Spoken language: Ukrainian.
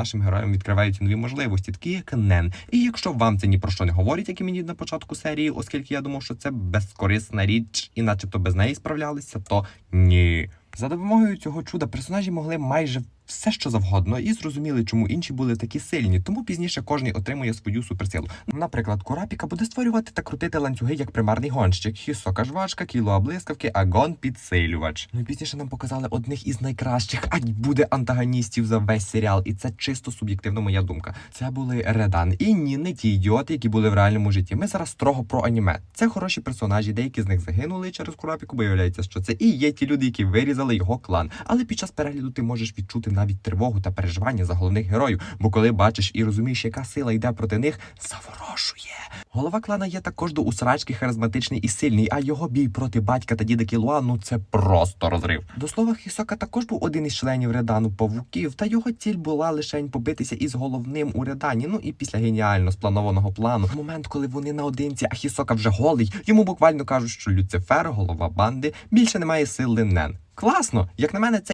нашим героям відкриваються нові можливості, такі як Нен. І якщо вам це ні про що не говорить, як і мені на початку серії, оскільки я думав, що це безкорисна річ, і начебто без неї справлялися, то ні. За допомогою цього чуда персонажі могли майже все, що завгодно, і зрозуміли, чому інші були такі сильні. Тому пізніше кожен отримує свою суперсилу. Наприклад, Курапіка буде створювати та крутити ланцюги як примарний гонщик, Хісока жвачка, кіло блискавки, агон підсилювач. Ну і пізніше нам показали одних із найкращих, а буде антагоністів за весь серіал, і це чисто суб'єктивно моя думка. Це були Редан. І ні, не ті ідіоти, які були в реальному житті. Ми зараз строго про аніме. Це хороші персонажі, деякі з них загинули через Курапіку, виявляється, що це і є ті люди, які вирізали його клан. Але під час перегляду ти можеш відчути навіть тривогу та переживання за головних героїв, бо коли бачиш і розумієш, яка сила йде проти них, заворошує. Голова клана є також до усрачки харизматичний і сильний, а його бій проти батька та діда Кілуа, ну це просто розрив. До слова, Хісока також був один із членів Редану павуків, та його ціль була лише побитися із головним у Редані. Ну і після геніально спланованого плану, момент, коли вони наодинці, а Хісока вже голий, йому буквально кажуть, що Люцифер, голова банди, більше не має сили Нен. Класно, як на мене, це